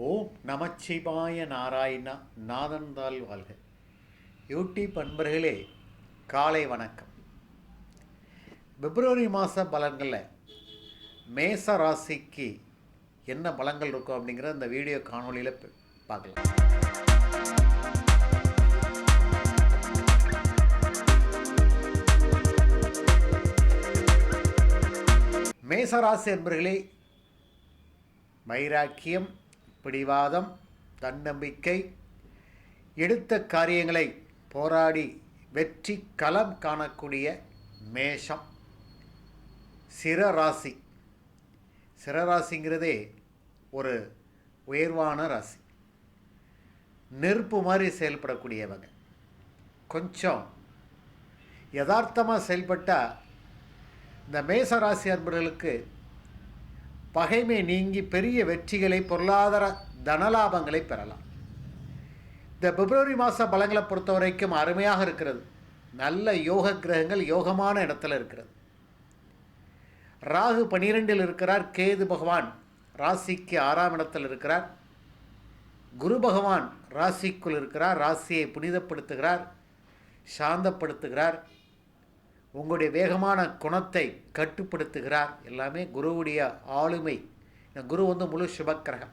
ஓம் நமச்சிவாய நாராயணா நாதந்தால் வாழ்க. யூடியூப் அன்பர்களே காலை வணக்கம். பிப்ரவரி மாத பலன்களில் மேச ராசிக்கு என்ன பலன்கள் இருக்கும் அப்படிங்கிற இந்த வீடியோ காணொலியில் பார்க்கலாம். மேசராசி என்பர்களே வைராக்கியம் பிடிவாதம் தன்னம்பிக்கை எடுத்த காரியங்களை போராடி வெற்றி களம் காணக்கூடிய மேஷம். சிரராசி. சிரராசிங்கிறதே ஒரு உயர்வான ராசி. நெருப்பு மாதிரி செயல்படக்கூடியவங்க. கொஞ்சம் யதார்த்தமாக செயல்பட்டால் இந்த மேச ராசி அன்பர்களுக்கு பகைமை நீங்கி பெரிய வெற்றிகளை பொருளாதார தனலாபங்களை பெறலாம். இந்த பிப்ரவரி மாத பலங்களை பொறுத்த வரைக்கும் அருமையாக இருக்கிறது. நல்ல யோக கிரகங்கள் யோகமான இடத்துல இருக்கிறது. ராகு பனிரெண்டில் இருக்கிறார் கேது பகவான் ராசிக்கு ஆறாம் இடத்தில் இருக்கிறார். குரு பகவான் ராசிக்குள் இருக்கிறார் ராசியை புனிதப்படுத்துகிறார் சாந்தப்படுத்துகிறார். உங்களுடைய வேகமான குணத்தை கட்டுப்படுத்துகிறார். எல்லாமே குருவுடைய ஆளுமை. இந்த குரு வந்து முழு சுபக்கிரகம்.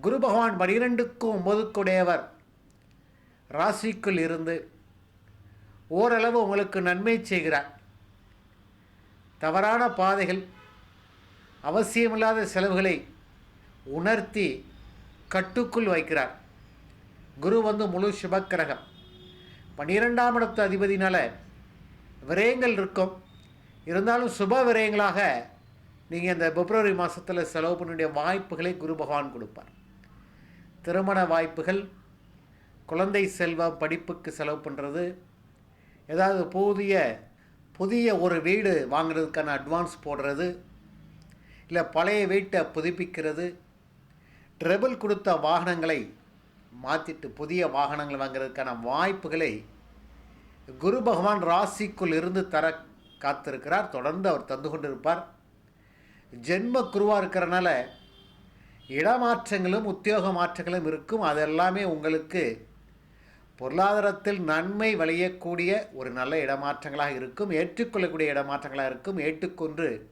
குரு பகவான் பனிரெண்டுக்கும் ஒன்பதுக்குடையவர். ராசிக்குள் இருந்து ஓரளவு உங்களுக்கு நன்மை செய்கிறார். தவறான பாதைகள் அவசியமில்லாத செலவுகளை உணர்த்தி கட்டுக்குள் வைக்கிறார். குரு வந்து முழு சுபக்கிரகம். பன்னிரெண்டாம் இடத்து அதிபதினால விரயங்கள் இருக்கும். இருந்தாலும் சுப விரயங்களாக நீங்கள் இந்த பிப்ரவரி மாதத்தில் செலவு பண்ணக்கூடிய வாய்ப்புகளை குரு பகவான் கொடுப்பார். திருமண வாய்ப்புகள் குழந்தை செல்வம் படிப்புக்கு செலவு பண்ணுறது ஏதாவது புதிய புதிய ஒரு வீடு வாங்குறதுக்கான அட்வான்ஸ் போடுறது இல்லை பழைய வீட்டை புதுப்பிக்கிறது ட்ரபிள் கொடுத்த வாகனங்களை மாற்றிட்டு புதிய வாகனங்கள் வாங்குறதுக்கான வாய்ப்புகளை குரு பகவான் ராசிக்குள் இருந்து தர காத்திருக்கிறார். தொடர்ந்து அவர் தந்து கொண்டிருப்பார். ஜென்ம குருவாக இருக்கிறனால இடமாற்றங்களும் உத்தியோக மாற்றங்களும் இருக்கும். அதெல்லாமே உங்களுக்கு பொருளாதாரத்தில் நன்மை விளையக்கூடிய ஒரு நல்ல இடமாற்றங்களாக இருக்கும். ஏற்றுக்கொள்ளக்கூடிய இடமாற்றங்களாக இருக்கும். ஏற்றுக்கொன்று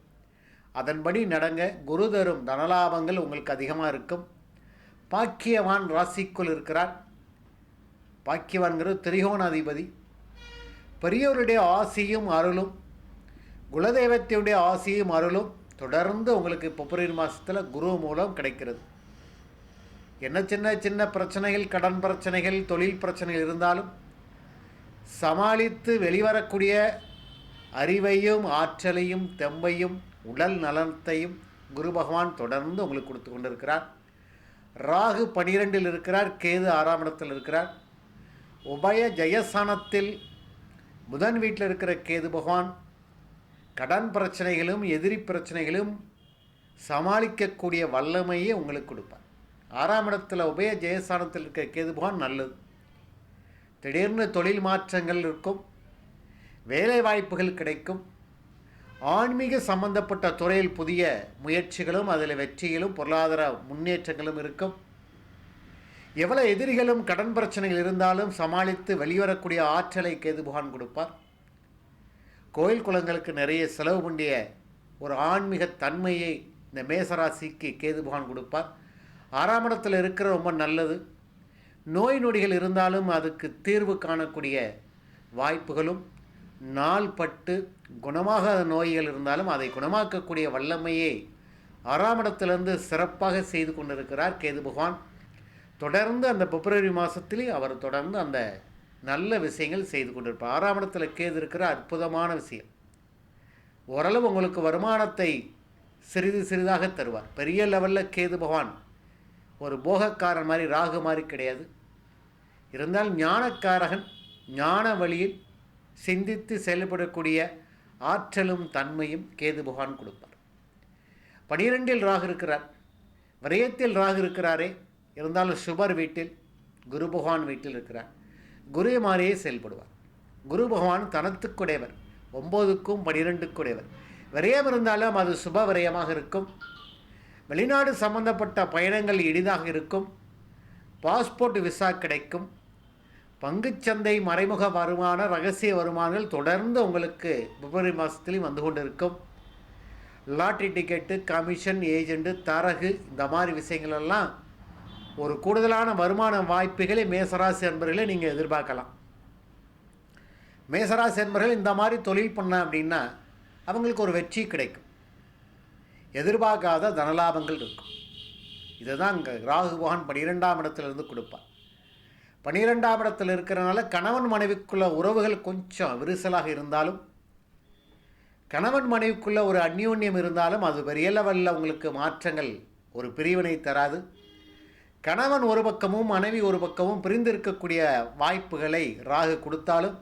அதன்படி நடங்க. குரு தரும் தனலாபங்கள் உங்களுக்கு அதிகமாக இருக்கும். பாக்கியவான் ராசிக்குள் இருக்கிறார். பாக்கியவான்கிறது திரிகோணாதிபதி. பெரியவருடைய ஆசியும் அருளும் குலதெய்வத்தினுடைய ஆசியும் அருளும் தொடர்ந்து உங்களுக்கு பிப்ரவரி மாதத்தில் குரு மூலம் கிடைக்கிறது. என்ன சின்ன சின்ன பிரச்சனைகள் கடன் பிரச்சனைகள் தொழில் பிரச்சனைகள் இருந்தாலும் சமாளித்து வெளிவரக்கூடிய அறிவையும் ஆற்றலையும் தெம்பையும் உடல் நலத்தையும் குரு பகவான் தொடர்ந்து உங்களுக்கு கொடுத்து கொண்டிருக்கிறார். ராகு பனிரெண்டில் இருக்கிறார் கேது ஆறாம் இடத்தில் இருக்கிறார். உபய ஜெயஸ்தானத்தில் புதன் வீட்டில் இருக்கிற கேது பகவான் கடன் பிரச்சனைகளும் எதிரி பிரச்சனைகளும் சமாளிக்கக்கூடிய வல்லமையை உங்களுக்கு கொடுப்பார். ஆறாம் இடத்துல உபய ஜெயஸ்தானத்தில் இருக்கிற கேது பகவான் நல்லது. திடீர்னு தொழில் மாற்றங்கள் இருக்கும் வேலை வாய்ப்புகள் கிடைக்கும். ஆன்மீக சம்பந்தப்பட்ட துறையில் புதிய முயற்சிகளும் அதில் வெற்றிகளும் பொருளாதார முன்னேற்றங்களும் இருக்கும். எவ்வளோ எதிரிகளும் கடன் பிரச்சனைகள் இருந்தாலும் சமாளித்து வெளிவரக்கூடிய ஆற்றலை கேதுபகான் கொடுப்பார்? கோயில் குளங்களுக்கு நிறைய செலவு பண்ணிய ஒரு ஆன்மீக தன்மையை இந்த மேசராசிக்கு கேதுபகான் கொடுப்பார். ஆறாம் இருக்கிற ரொம்ப நல்லது. நோய் நொடிகள் இருந்தாலும் அதுக்கு தீர்வு காணக்கூடிய வாய்ப்புகளும் நாள் பட்டு குணமாகாத நோய்கள் இருந்தாலும் அதை குணமாக்கக்கூடிய வல்லமையை ஆறாம் இடத்திலிருந்து சிறப்பாக செய்து கொண்டிருக்கிறார் கேது பகவான் தொடர்ந்து அந்த பிப்ரவரி மாதத்துலேயும் அவர் தொடர்ந்து அந்த நல்ல விஷயங்கள் செய்து கொண்டிருப்பார். ஆறாம் இடத்துல கேது இருக்கிற அற்புதமான விஷயம். ஓரளவு உங்களுக்கு வருமானத்தை சிறிது சிறிதாக தருவார். பெரிய லெவலில் கேது பகவான் ஒரு போகக்காரன் மாதிரி ராகு மாதிரி கிடையாது. இருந்தால் ஞானக்காரகன் ஞான வழியில் சிந்தித்து செயல்படக்கூடிய ஆற்றலும் தன்மையும் கேது பகவான் கொடுப்பார். பனிரெண்டில் ராகு இருக்கிறார். விரயத்தில் ராகு இருக்கிறாரே. இருந்தாலும் சுபர் வீட்டில் குரு பகவான் வீட்டில் இருக்கிறார். குரு மாதிரியே செயல்படுவார். குரு பகவான் தனத்துக்குடையவர். ஒம்போதுக்கும் பனிரெண்டுக்குடையவர். விரயம் இருந்தாலும் அது சுப விரயமாக இருக்கும். வெளிநாடு சம்பந்தப்பட்ட பயணங்கள் எளிதாக இருக்கும். பாஸ்போர்ட் விசா கிடைக்கும். பங்குச்சந்தை மறைமுக வருமான ரகசிய வருமானங்கள் தொடர்ந்து உங்களுக்கு பிப்ரவரி மாதத்துலேயும் வந்து கொண்டு இருக்கும் லாட்ரி டிக்கெட்டு கமிஷன் ஏஜெண்ட்டு தரகு இந்த மாதிரி விஷயங்கள் எல்லாம் ஒரு கூடுதலான வருமான வாய்ப்புகளை மேசராசி என்பர்களை நீங்கள் எதிர்பார்க்கலாம். மேசராசி என்பர்கள் இந்த மாதிரி தொழில் பண்ண அப்படின்னா அவங்களுக்கு ஒரு வெற்றி கிடைக்கும். எதிர்பார்க்காத தனலாபங்கள் இருக்கும். இதுதான் இங்கே ராகு பகவான் பன்னிரெண்டாம் இடத்துலேருந்து கொடுப்பார். பன்னிரெண்டாம் இடத்தில் இருக்கிறனால கணவன் மனைவிக்குள்ள உறவுகள் கொஞ்சம் விரிசலாக இருந்தாலும் கணவன் மனைவிக்குள்ள ஒரு அந்யோன்யம் இருந்தாலும் அது பெரிய லெவலில் உங்களுக்கு மாற்றங்கள் ஒரு பிரிவினை தராது. கணவன் ஒரு பக்கமும் மனைவி ஒரு பக்கமும் பிரிந்திருக்கக்கூடிய வாய்ப்புகளை ராகு கொடுத்தாலும்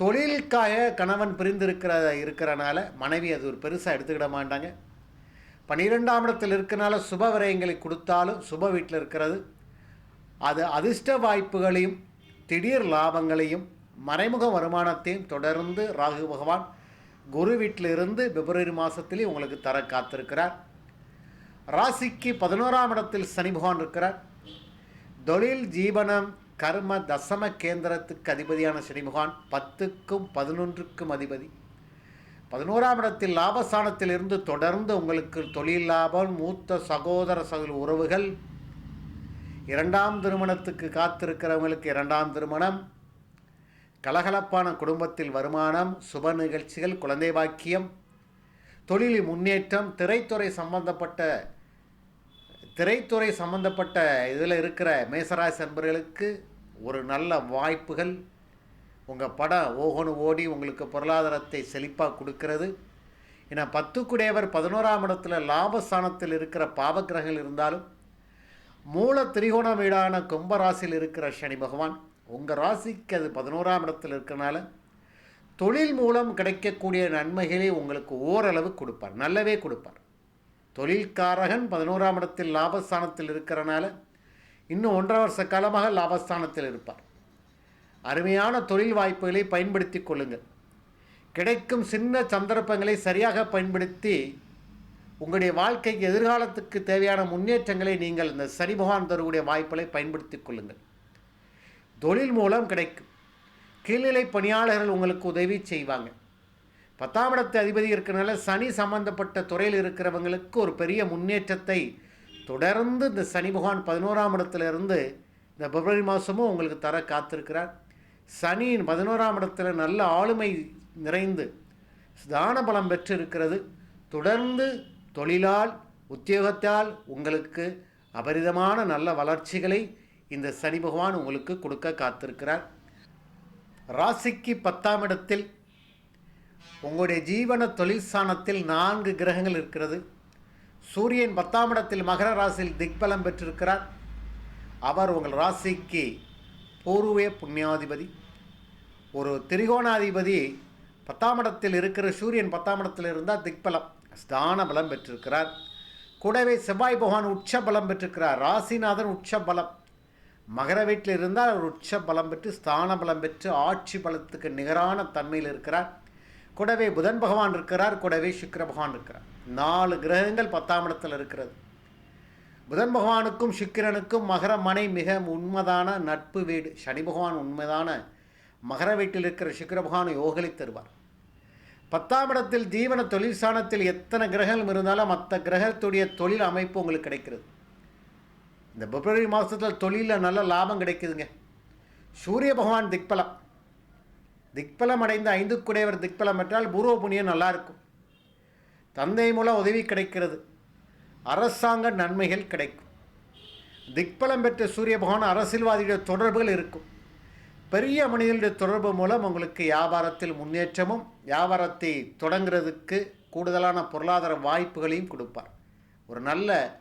தொழிலுக்காக கணவன் பிரிந்திருக்கிற இருக்கிறனால மனைவி அது ஒரு பெருசாக எடுத்துக்கிட மாட்டாங்க. பன்னிரெண்டாம் இடத்தில் இருக்கனால சுப விரயங்களை கொடுத்தாலும் சுப வீட்டில் இருக்கிறது. அது அதிர்ஷ்ட வாய்ப்புகளையும் திடீர் லாபங்களையும் மறைமுக வருமானத்தையும் தொடர்ந்து ராகு பகவான் குரு வீட்டிலிருந்து பிப்ரவரி மாதத்திலே உங்களுக்கு தர காத்திருக்கிறார். ராசிக்கு பதினோராம் இடத்தில் சனி பகவான் இருக்கிறார். தொழில் ஜீவனம் கர்ம தசம கேந்திரத்துக்கு அதிபதியான சனி பகவான் பத்துக்கும் பதினொன்றுக்கும் அதிபதி. பதினோராம் இடத்தில் லாபஸ்தானத்தில் இருந்து தொடர்ந்து உங்களுக்கு தொழில் லாபம் மூத்த சகோதர சகோதர உறவுகள். இரண்டாம் திருமணத்துக்கு காத்திருக்கிறவங்களுக்கு இரண்டாம் திருமணம். கலகலப்பான குடும்பத்தில் வருமானம் சுப நிகழ்ச்சிகள் குழந்தை பாக்கியம் தொழிலில் முன்னேற்றம் திரைத்துறை சம்பந்தப்பட்ட திரைத்துறை சம்பந்தப்பட்ட இதில் இருக்கிற மேசராசி நண்பர்களுக்கு ஒரு நல்ல வாய்ப்புகள். உங்கள் படம் ஓகோனு ஓடி உங்களுக்கு பொருளாதாரத்தை செழிப்பாக கொடுக்கிறது. ஏன்னா பத்துக்குடையவர் பதினோராம் இடத்துல லாபஸ்தானத்தில் இருக்கிற பாவக்கிரகங்கள் இருந்தாலும் மூல திரிகோண வீடான கும்பராசியில் இருக்கிற சனி பகவான் உங்கள் ராசிக்கு அது பதினோராம் இடத்தில் இருக்கிறனால தொழில் மூலம் கிடைக்கக்கூடிய நன்மைகளை உங்களுக்கு ஓரளவு கொடுப்பார். நல்லவே கொடுப்பார். தொழில்காரகன் பதினோராம் இடத்தில் லாபஸ்தானத்தில் இருக்கிறனால இன்னும் ஒன்றரை வருஷ காலமாக லாபஸ்தானத்தில் இருப்பார். அருமையான தொழில் வாய்ப்புகளை பயன்படுத்தி கொள்ளுங்கள். கிடைக்கும் சின்ன சந்தர்ப்பங்களை சரியாக பயன்படுத்தி உங்களுடைய வாழ்க்கைக்கு எதிர்காலத்துக்கு தேவையான முன்னேற்றங்களை நீங்கள் இந்த சனி பகவான் தரக்கூடிய வாய்ப்புகளை பயன்படுத்தி கொள்ளுங்கள். தொழில் மூலம் கிடைக்கும். கீழ்நிலை பணியாளர்கள் உங்களுக்கு உதவி செய்வாங்க. பத்தாம் இடத்து அதிபதி இருக்கிறனால சனி சம்பந்தப்பட்ட துறையில் இருக்கிறவங்களுக்கு ஒரு பெரிய முன்னேற்றத்தை தொடர்ந்து இந்த சனி பகவான் பதினோராம் இடத்துலேருந்து இந்த பிப்ரவரி மாதமும் உங்களுக்கு தர காத்திருக்கிறார். சனியின் பதினோராம் இடத்துல நல்ல ஆளுமை நிறைந்து தான பலம் பெற்று இருக்கிறது தொடர்ந்து தொழிலால் உத்தியோகத்தால் உங்களுக்கு அபரிதமான நல்ல வளர்ச்சிகளை இந்த சனி பகவான் உங்களுக்கு கொடுக்க காத்திருக்கிறார். ராசிக்கு பத்தாம் இடத்தில் உங்களுடைய ஜீவன தொழில் ஸ்தானத்தில் நான்கு கிரகங்கள் இருக்கிறது. சூரியன் பத்தாம் இடத்தில் மகர ராசியில் திக்பலம் பெற்றிருக்கிறார். அவர் உங்கள் ராசிக்கு பூர்வ புண்ணியாதிபதி. ஒரு திரிகோணாதிபதி பத்தாம் இடத்தில் இருக்கிற சூரியன் பத்தாம் இடத்தில் இருந்தால் திக்பலம் ஸ்தான பலம் பெற்றிருக்கிறார். கூடவே செவ்வாய் பகவான் உச்ச பலம் பெற்றிருக்கிறார். ராசிநாதன் உச்ச பலம். மகர வீட்டில் இருந்தால் அவர் உச்ச பலம் பெற்று ஸ்தான பலம் பெற்று ஆட்சி பலத்துக்கு நிகரான தன்மையில் இருக்கிறார். கூடவே புதன் பகவான் இருக்கிறார் கூடவே சுக்கர பகவான் இருக்கிறார். நாலு கிரகங்கள் பத்தாம் இடத்தில் இருக்கிறது. புதன் பகவானுக்கும் சுக்கிரனுக்கும் மகர மனை மிக உண்மைதான நட்பு வீடு. சனி பகவான் உண்மைதான மகர வீட்டில் இருக்கிற சுக்கிர பகவான் யோகலை தருவார். பத்தாம் இடத்தில் ஜீவன தொழில் சாணத்தில் எத்தனை கிரகங்கள் இருந்தாலும் மற்ற கிரகத்துடைய தொழில் அமைப்பு உங்களுக்கு கிடைக்கிறது. இந்த பிப்ரவரி மாதத்தில் தொழிலில் நல்ல லாபம் கிடைக்குதுங்க. சூரிய பகவான் திக்பலம். திக்பலம் அடைந்த ஐந்துக்குடையவர் திக்பலம் பெற்றால் பூர்வ புண்ணியம் நல்லா இருக்கும் தந்தை மூலம் உதவி கிடைக்கிறது. அரசாங்க நன்மைகள் கிடைக்கும். திக்பலம் பெற்ற சூரிய பகவான் அரசியல்வாதியுடைய தொடர்புகள் இருக்கும். பெரிய மனிதனுடைய தொடர்பு மூலம் உங்களுக்கு வியாபாரத்தில் முன்னேற்றமும் வியாபாரத்தை தொடங்குறதுக்கு கூடுதலான பொருளாதார வாய்ப்புகளையும் கொடுப்பார். ஒரு நல்ல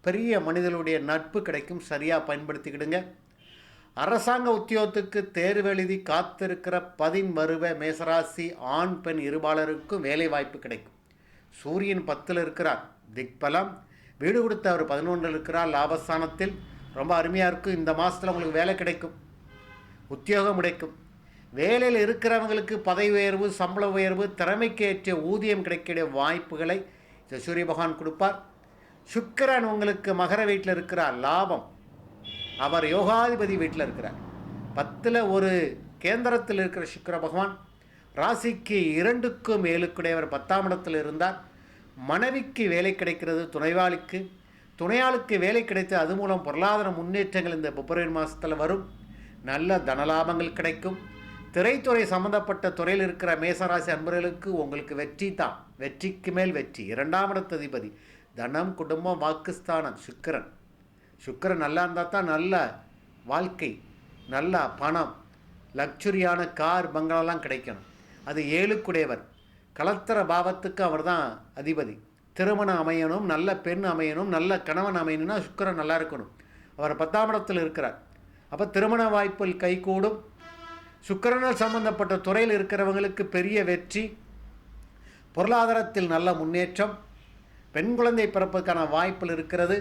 பெரிய மனிதனுடைய நட்பு கிடைக்கும். சரியாக பயன்படுத்திக்கிடுங்க. அரசாங்க உத்தியோகத்துக்கு தேர்வு எழுதி காத்திருக்கிற பதின்மருவ மேசராசி ஆண் பெண் இருபாலருக்கும் வேலை வாய்ப்பு கிடைக்கும். சூரியன் பத்தில் இருக்கிறார் திக்பலம். வீடு கொடுத்த அவர் பதினொன்றில் இருக்கிறார் லாபஸ்தானத்தில். ரொம்ப அருமையாக இருக்கும் இந்த மாதத்தில் உங்களுக்கு வேலை கிடைக்கும். உத்தியோகம் கிடைக்கும். வேலையில் இருக்கிறவங்களுக்கு பதவி உயர்வு சம்பள உயர்வு திறமைக்கு ஏற்ற ஊதியம் கிடைக்கக்கூடிய வாய்ப்புகளை சூரிய பகவான் கொடுப்பார். சுக்கிரன் உங்களுக்கு மகர வீட்டில் இருக்கிறார் லாபம். அவர் யோகாதிபதி வீட்டில் இருக்கிறார். பத்தில் ஒரு கேந்திரத்தில் இருக்கிற சுக்கர பகவான் ராசிக்கு இரண்டுக்கும் ஏழுக்குடையவர் பத்தாம் இடத்தில் இருந்தார். மனைவிக்கு வேலை கிடைக்கிறது துணைவாளிக்கு. துணையாளுக்கு வேலை கிடைத்து அது மூலம் பொருளாதார முன்னேற்றங்கள் இந்த பிப்ரவரி மாதத்தில் வரும். நல்ல தனலாபங்கள் கிடைக்கும். திரைத்துறை சம்பந்தப்பட்ட துறையில் இருக்கிற மேசராசி அன்பர்களுக்கு உங்களுக்கு வெற்றி தான். வெற்றிக்கு மேல் வெற்றி. இரண்டாம் இடத்ததிபதி தனம் குடும்பம் வாக்குஸ்தானம் சுக்கரன். சுக்கிரன் நல்லா இருந்தால் தான் நல்ல வாழ்க்கை நல்ல பணம் லக்ஸுரியான கார் பங்களாலாம் கிடைக்கணும். அது ஏழுக்குடையவர். கலத்தர பாவத்துக்கு அவர் தான் அதிபதி. திருமணம் அமையணும் நல்ல பெண் அமையணும் நல்ல கணவன் அமையணும்னா சுக்கரன் நல்லா இருக்கணும். அவர் பத்தாம் இடத்தில் இருக்கிறார். அப்போ திருமண வாய்ப்பில் கைகூடும். சுக்கிரனால் சம்பந்தப்பட்ட துறையில் இருக்கிறவங்களுக்கு பெரிய வெற்றி. பொருளாதாரத்தில் நல்ல முன்னேற்றம். பெண் குழந்தை பிறப்புக்கான வாய்ப்பில் இருக்கிறது.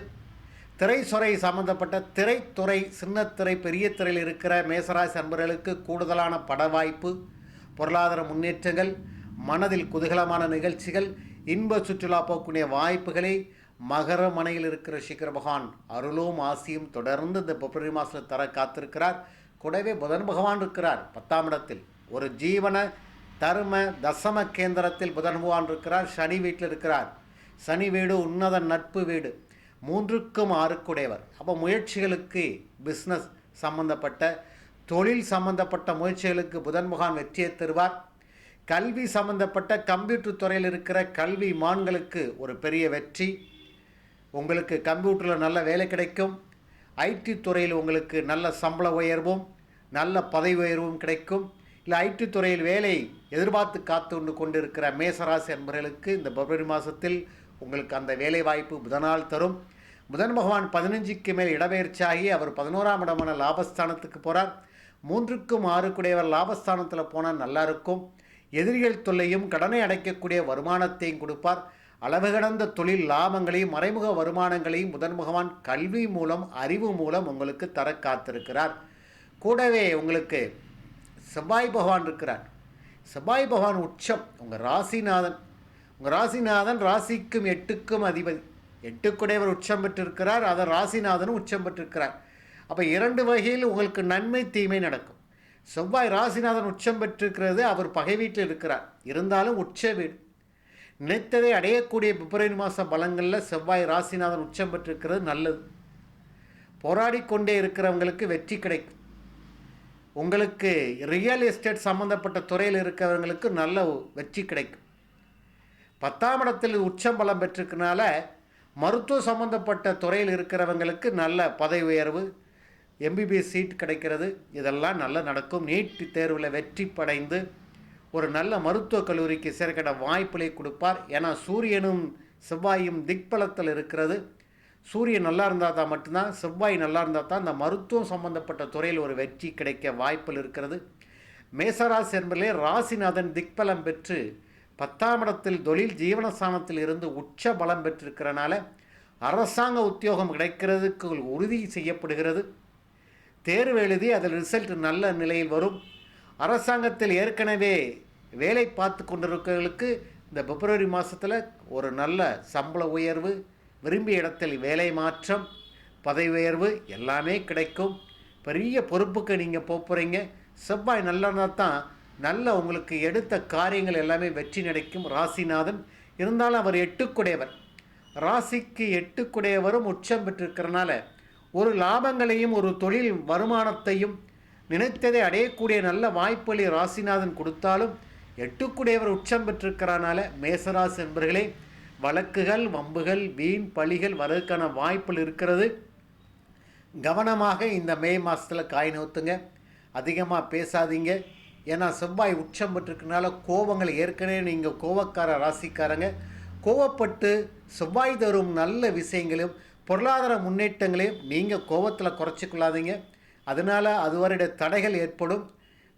திரைத்துறை சம்பந்தப்பட்ட திரைத்துறை சின்னத்திரை பெரிய திரையில் இருக்கிற மேசராசி அன்பர்களுக்கு கூடுதலான பட வாய்ப்பு பொருளாதார முன்னேற்றங்கள் மனதில் குதூகலமான நிகழ்ச்சிகள் இன்ப சுற்றுலா போக்கூடிய வாய்ப்புகளை மகர மனையில் இருக்கிற சிக்கர பகவான் அருளும் ஆசியும் தொடர்ந்து இந்த பிப்ரவரி மாதத்தில் தர காத்திருக்கிறார். கூடவே புதன் பகவான் இருக்கிறார் பத்தாம் இடத்தில். ஒரு ஜீவன தர்ம தசம கேந்திரத்தில் புதன் பகவான் இருக்கிறார். சனி வீட்டில் இருக்கிறார். சனி வீடு உன்னத நட்பு வீடு. மூன்றுக்கும் ஆறுக்குடையவர். அப்போ முயற்சிகளுக்கு பிஸ்னஸ் சம்பந்தப்பட்ட தொழில் சம்பந்தப்பட்ட முயற்சிகளுக்கு புதன் பகவான் வெற்றியை தருவார். கல்வி சம்பந்தப்பட்ட கம்ப்யூட்டர் துறையில் இருக்கிற கல்வி மான்களுக்கு ஒரு பெரிய வெற்றி. உங்களுக்கு கம்ப்யூட்டரில் நல்ல வேலை கிடைக்கும். ஐடி துறையில் உங்களுக்கு நல்ல சம்பள உயர்வும் நல்ல பதவி உயர்வும் கிடைக்கும். இல்லை ஐடி துறையில் வேலை எதிர்பார்த்து காத்து கொண்டு கொண்டிருக்கிற மேசராசி என்பவர்களுக்கு இந்த பிப்ரவரி மாதத்தில் உங்களுக்கு அந்த வேலை வாய்ப்பு புதனால் தரும். புதன் பகவான் பதினஞ்சுக்கு மேல் இடப்பெயர்ச்சியாகி அவர் பதினோராம் இடமான லாபஸ்தானத்துக்கு போகிறார் மூன்றுக்கும் ஆறுக்குடையவர் லாபஸ்தானத்தில் போனால் நல்லா இருக்கும். எதிரிகள் தொல்லையும் கடனை அடைக்கக்கூடிய வருமானத்தையும் கொடுப்பார். அளவு கடந்த தொழில் லாபங்களையும் மறைமுக வருமானங்களையும் புதன் பகவான் கல்வி மூலம் அறிவு மூலம் உங்களுக்கு தர காத்திருக்கிறார். கூடவே உங்களுக்கு செவ்வாய் பகவான் இருக்கிறார். செவ்வாய் பகவான் உச்சம். உங்கள் ராசிநாதன். உங்கள் ராசிநாதன் ராசிக்கும் எட்டுக்கும் அதிபதி. எட்டுக்குடையவர் உச்சம் பெற்றிருக்கிறார் அதன் ராசிநாதனும் உச்சம் பெற்றிருக்கிறார். அப்போ இரண்டு வகையில் உங்களுக்கு நன்மை தீமை நடக்கும். செவ்வாய் ராசிநாதன் உச்சம் பெற்றிருக்கிறது அவர் பகை வீட்டில் இருக்கிறார். இருந்தாலும் உச்ச வீடு. நினைத்ததை அடையக்கூடிய பிப்ரவரி மாத பலங்களில் செவ்வாய் ராசிநாதன் உச்சம் பெற்றிருக்கிறது நல்லது. போராடி கொண்டே இருக்கிறவங்களுக்கு வெற்றி கிடைக்கும். உங்களுக்கு ரியல் எஸ்டேட் சம்மந்தப்பட்ட துறையில் இருக்கிறவங்களுக்கு நல்ல வெற்றி கிடைக்கும். பத்தாம் இடத்தில் உச்சம் பலம் பெற்றிருக்கனால மருத்துவ சம்மந்தப்பட்ட துறையில் இருக்கிறவங்களுக்கு நல்ல பதவி உயர்வு எம்பிபிஎஸ் சீட் கிடைக்கிறது. இதெல்லாம் நல்லா நடக்கும். நீட் தேர்வில் வெற்றி படைந்து ஒரு நல்ல மருத்துவக் கல்லூரிக்கு சேர்க்கிற வாய்ப்புகளை கொடுப்பார். ஏன்னா சூரியனும் செவ்வாயும் திக்பலத்தில் இருக்கிறது. சூரியன் நல்லா இருந்தால் தான் மட்டும்தான் செவ்வாய் நல்லா இருந்தால் தான் அந்த மருத்துவம் சம்பந்தப்பட்ட துறையில் ஒரு வெற்றி கிடைக்க வாய்ப்பில் இருக்கிறது. மேசராசி என்பதிலே ராசிநாதன் திக்பலம் பெற்று பத்தாம் இடத்தில் தொழில் ஜீவனஸ்தானத்தில் இருந்து உச்ச பலம் பெற்றிருக்கிறனால அரசாங்க உத்தியோகம் கிடைக்கிறதுக்கு உறுதி செய்யப்படுகிறது. தேர்வு எழுதி அதில் ரிசல்ட் நல்ல நிலையில் வரும். அரசாங்கத்தில் ஏற்கனவே வேலை பார்த்து கொண்டிருக்கிறவர்களுக்கு இந்த பிப்ரவரி மாதத்தில் ஒரு நல்ல சம்பள உயர்வு விரும்பிய இடத்தில் வேலை மாற்றம் பதவி உயர்வு எல்லாமே கிடைக்கும். பெரிய பொறுப்புக்கு நீங்கள் போகிறீங்க செவ்வாய் நல்லதாக தான் நல்ல உங்களுக்கு எடுத்த காரியங்கள் எல்லாமே வெற்றி நடக்கும் ராசிநாதன். இருந்தாலும் அவர் எட்டுக்குடையவர். ராசிக்கு எட்டுக்குடையவரும் உச்சம் பெற்றிருக்கிறனால ஒரு லாபங்களையும் ஒரு தொழில் வருமானத்தையும் நினைத்ததை அடையக்கூடிய நல்ல வாய்ப்புகளை ராசிநாதன் கொடுத்தாலும் எட்டுக்குடையவர் உச்சம் பெற்றிருக்கிறனால மேசராசி என்பர்களே வழக்குகள் வம்புகள் வீண் பழிகள் வரதுக்கான வாய்ப்புகள் இருக்கிறது. கவனமாக இந்த மே மாதத்தில் காய் நோத்துங்க அதிகமாக பேசாதீங்க. ஏன்னா செவ்வாய் உச்சம் பெற்றிருக்கனால கோபங்கள் ஏற்கனவே நீங்கள் கோவக்கார ராசிக்காரங்க. கோவப்பட்டு செவ்வாய் தரும் நல்ல விஷயங்களையும் பொருளாதார முன்னேற்றங்களையும் நீங்கள் கோபத்தில் குறைச்சிக்கொள்ளாதீங்க. அதனால் அதுவரைய தடைகள் ஏற்படும்.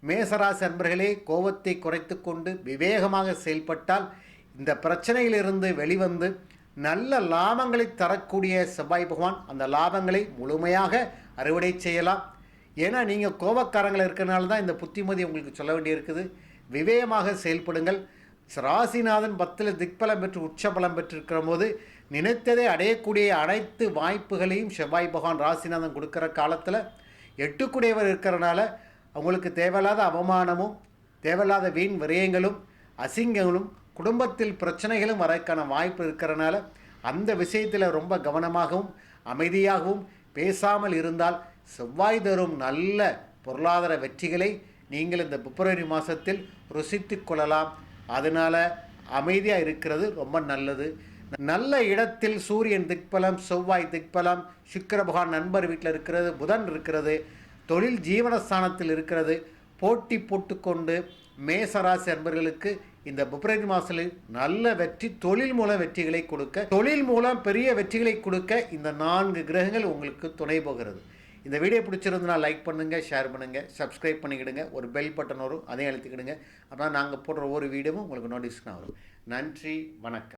மேசராசி அன்பர்களே கோபத்தை குறைத்து கொண்டு விவேகமாக செயல்பட்டால் இந்த பிரச்சனையிலிருந்து வெளிவந்து நல்ல லாபங்களை தரக்கூடிய செவ்வாய் பகவான் அந்த லாபங்களை முழுமையாக அறுவடை செய்யலாம். ஏன்னா நீங்கள் கோபக்காரங்களை இருக்கிறனால தான் இந்த புத்திமதி உங்களுக்கு சொல்ல வேண்டியிருக்குது. விவேகமாக செயல்படுங்கள். ராசிநாதன் பத்தில் திக்பலம் பெற்று உச்சபலம் பெற்றிருக்கிற போது நினைத்ததை அடையக்கூடிய அனைத்து வாய்ப்புகளையும் செவ்வாய் பகவான் ராசிநாதன் கொடுக்குற காலத்தில் எட்டுக்குடையவர் இருக்கிறனால அவங்களுக்கு தேவையில்லாத அவமானமும் தேவையில்லாத வீண் விரயங்களும் அசிங்கங்களும் குடும்பத்தில் பிரச்சனைகளும் வரக்கான வாய்ப்பு இருக்கிறனால அந்த விஷயத்தில் ரொம்ப கவனமாகவும் அமைதியாகவும் பேசாமல் இருந்தால் செவ்வாய் தரும் நல்ல பொருளாதார வெற்றிகளை நீங்கள் இந்த பிப்ரவரி மாதத்தில் ருசித்து கொள்ளலாம். அதனால் அமைதியாக இருக்கிறது ரொம்ப நல்லது. நல்ல இடத்தில் சூரியன் திக்பலம் செவ்வாய் திக்பலம் சுக்கர பகவான் நண்பர் வீட்டில் இருக்கிறது புதன் இருக்கிறது தொழில் ஜீவனஸ்தானத்தில் இருக்கிறது போட்டி போட்டுக்கொண்டு மேசராசி நண்பர்களுக்கு இந்த பிப்ரவரி மாதத்தில் நல்ல வெற்றி தொழில் மூலம் வெற்றிகளை கொடுக்க தொழில் மூலம் பெரிய வெற்றிகளை கொடுக்க இந்த நான்கு கிரகங்கள் உங்களுக்கு துணை போகிறது. இந்த வீடியோ பிடிச்சிருந்தனா லைக் பண்ணுங்கள் ஷேர் பண்ணுங்கள் சப்ஸ்கிரைப் பண்ணிக்கிடுங்க ஒரு பெல் பட்டன் வரும் அதையும் அழுத்திக்கிடுங்க. அப்போ நாங்கள் போடுற ஒவ்வொரு வீடியோவும் உங்களுக்கு நோட்டிஃபிகேஷன் வரும். நன்றி வணக்கம்.